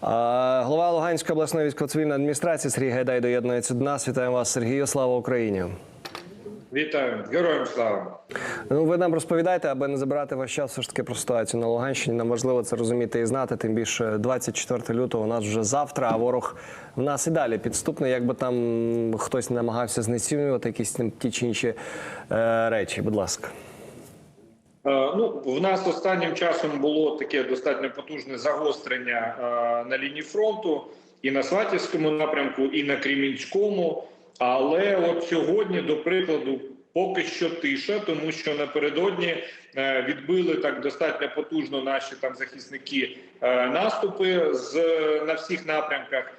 Голова Луганської обласної військово-цивільної адміністрації Сергій Гайдай доєднується до нас. Вітаємо вас, Сергію. Слава Україні. Вітаю, героям слава. Ну, ви нам розповідаєте, аби не забирати ваш час все ж таки про ситуацію на Луганщині. Нам важливо це розуміти і знати. Тим більше 24 лютого у нас вже завтра, а ворог в нас і далі підступний. Якби там хтось намагався знецінювати якісь там ті чи інші е, речі. Будь ласка. Е, Ну, в нас останнім часом було таке достатньо потужне загострення е, на лінії фронту і на Сватівському напрямку, і на Кремінському. Але от сьогодні, до прикладу, поки що тиша, тому що напередодні е, відбили так достатньо потужно наші там захисники наступи з на всіх напрямках.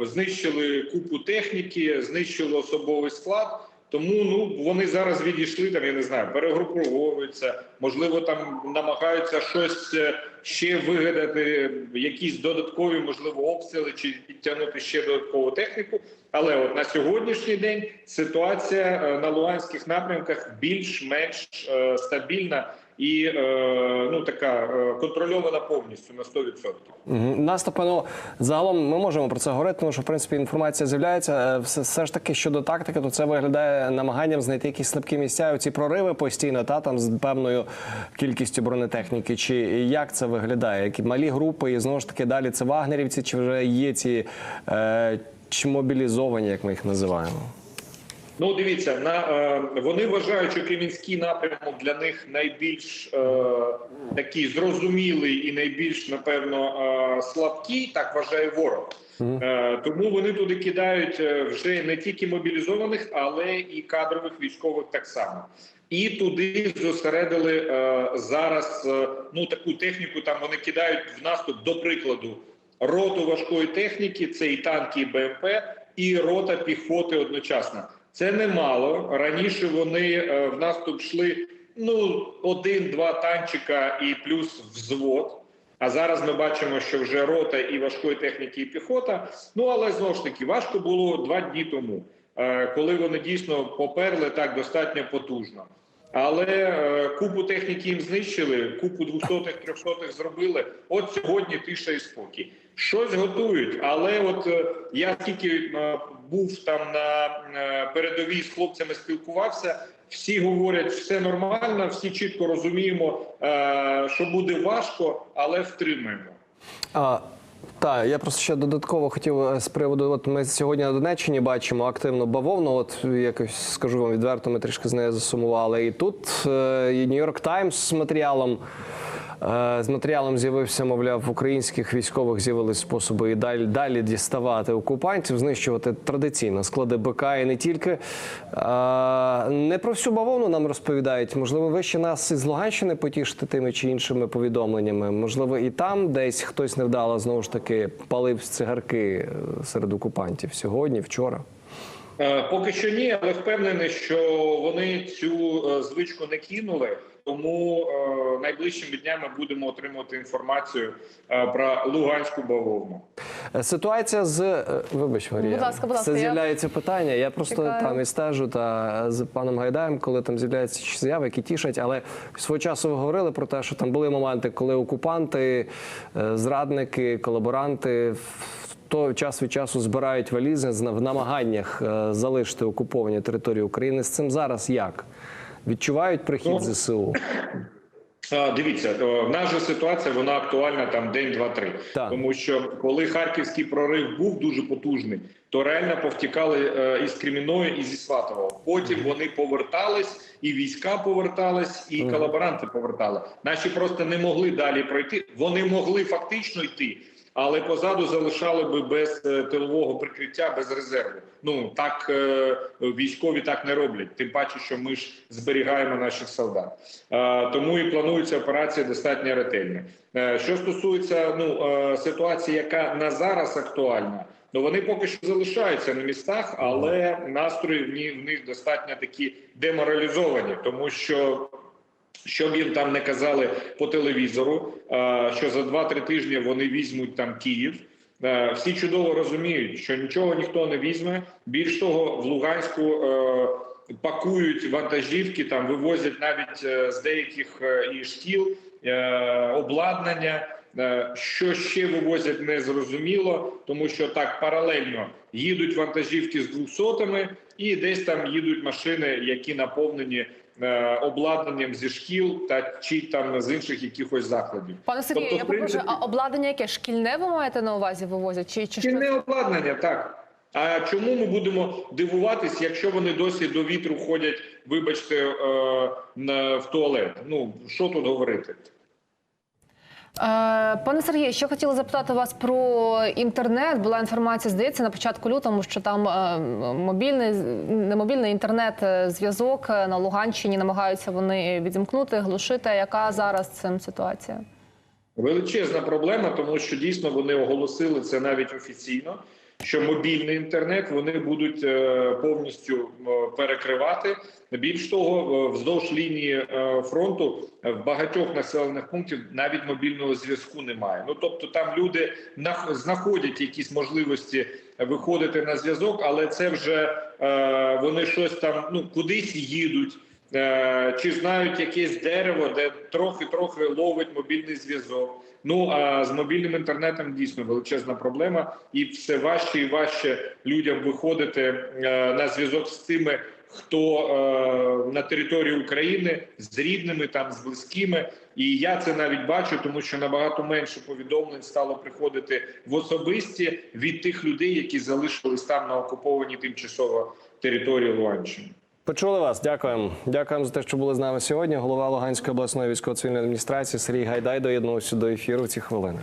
Знищили купу техніки, знищили особовий склад. Тому ну вони зараз відійшли там. Я не знаю, перегруповуються. Можливо, там намагаються щось е, ще вигадати, якісь додаткові, можливо, обстріли чи підтягнути ще додаткову техніку. Але от на сьогоднішній день ситуація е, на луганських напрямках більш-менш е, стабільна і е, ну така е, контрольована повністю на 100%. Угу. Наступи, ну загалом ми можемо про це говорити, тому що в принципі інформація з'являється. Е, Все, все ж таки щодо тактики, то це виглядає намаганням знайти якісь слабкі місця. Ці прориви постійно, та там з певною кількістю бронетехніки. Чи як це виглядає? Які малі групи, і знову ж таки далі це вагнерівці, чи вже є ці е, чи як ми їх називаємо? Ну, дивіться, на е, вони вважають, що Кремінський напрямок для них найбільш е, такий зрозумілий і найбільш напевно е, слабкий. Так вважає ворог. Е, тому вони туди кидають е, вже не тільки мобілізованих, але і кадрових військових так само. І туди зосередили е, зараз е, ну таку техніку. Там вони кидають в наступ, до прикладу, роту важкої техніки, це і танки, і БМП, і рота піхоти одночасно. Це немало. Раніше вони е, в наступ йшли ну один-два танчика і плюс взвод. А зараз ми бачимо, що вже рота і важкої техніки, і піхота. Ну але знову ж таки важко було два дні тому, е, коли вони дійсно поперли так достатньо потужно. Але е, купу техніки їм знищили, купу 200-х, 300-х зробили. От сьогодні тиша і спокій. Щось готують, але от е, я тільки е, був там на е, передовій з хлопцями, спілкувався. Всі говорять, все нормально, всі чітко розуміємо, що буде важко, але втримаємо. А, так, я просто ще додатково хотів з приводу. От ми сьогодні на Донеччині бачимо активно бавовну. От якось скажу вам відверто, ми трішки з нею засумували. І тут Нью-Йорк Таймс з матеріалом. Е, З матеріалом з'явився, мовляв, в українських військових з'явились способи і далі, далі діставати окупантів, знищувати традиційно склади БК і не тільки. Е, Не про всю бавовну нам розповідають. Можливо, ви ще нас із Луганщини потішите тими чи іншими повідомленнями. Можливо, і там десь хтось невдало знову ж таки палив цигарки е, серед окупантів сьогодні, вчора. Е, Поки що ні, але впевнений, що вони цю е, звичку не кинули. Тому е, найближчими днями будемо отримувати інформацію про луганську бавовну. Ситуація з вибач, Марія. Будь ласка, будь ласка, Це я з'являється питання. Я просто чекаю. там і стежу та з паном Гайдаєм, коли там з'являються заяви, які тішать. Але свого часу ви говорили про те, що там були моменти, коли окупанти, зрадники, колаборанти. То час від часу збирають валізи в намаганнях е, залишити окуповані території України. З цим зараз як відчувають прихід Ну, ЗСУ? Дивіться, е, в нас же ситуація вона актуальна там день, два, три. Так. Тому що коли харківський прорив був дуже потужний, то реально повтікали е, із Кремінної, і зі Сватового. Потім вони повертались, і війська повертались, і колаборанти повертали. Наші просто не могли далі пройти. Вони могли фактично йти. Але позаду залишали би без е, тилового прикриття, без резерву. Ну так е, військові так не роблять. Тим паче, що ми ж зберігаємо наших солдат. Е, тому і планується операція достатньо ретельно. Е, що стосується ну ситуації, яка на зараз актуальна, ну вони поки що залишаються на містах, але настрої в них достатньо такі деморалізовані, тому що. Щоб їм там не казали по телевізору, що за 2-3 тижні вони візьмуть там Київ. Е, Всі чудово розуміють, що нічого ніхто не візьме. Більш того, в Луганську е, пакують вантажівки, там вивозять навіть е, з деяких і шкіл обладнання. Що ще вивозять, не зрозуміло, тому що так паралельно їдуть вантажівки з двохсотами, і десь там їдуть машини, які наповнені обладнанням зі шкіл та чи там з інших якихось закладів. Пане Сергію, Тобто, я попрошу принципі- а обладнання яке? Шкільне ви маєте на увазі вивозять? Чи, чи що? Обладнання, так. А чому ми будемо дивуватись, якщо вони досі до вітру ходять, вибачте, е, в туалет? Ну що тут говорити? Е, Пане Сергію, ще хотіла запитати вас про інтернет. Була інформація, здається, на початку лютому, що там е, мобільний не мобільний інтернет е, зв'язок е, на Луганщині намагаються вони відімкнути, глушити. Яка зараз цим ситуація? Величезна проблема, тому що дійсно вони оголосили це навіть офіційно. Що мобільний інтернет вони будуть е, повністю е, перекривати. Більш того, е, вздовж лінії фронту в багатьох населених пунктів навіть мобільного зв'язку немає. Ну тобто, там люди нах- знаходять якісь можливості виходити на зв'язок, але це вже вони щось там ну кудись їдуть. Е, Чи знають якесь дерево, де трохи-трохи ловить мобільний зв'язок? Ну а з мобільним інтернетом дійсно величезна проблема, і все важче і важче людям виходити е, на зв'язок з тими, хто е, на території України з рідними, там з близькими. І я це навіть бачу, тому що набагато менше повідомлень стало приходити в особисті від тих людей, які залишились там на окупованій тимчасово території Луганщини. Почули вас. Дякуємо. Дякуємо за те, що були з нами сьогодні. Голова Луганської обласної військово-цивільної адміністрації Сергій Гайдай доєднувся до ефіру в ці хвилини.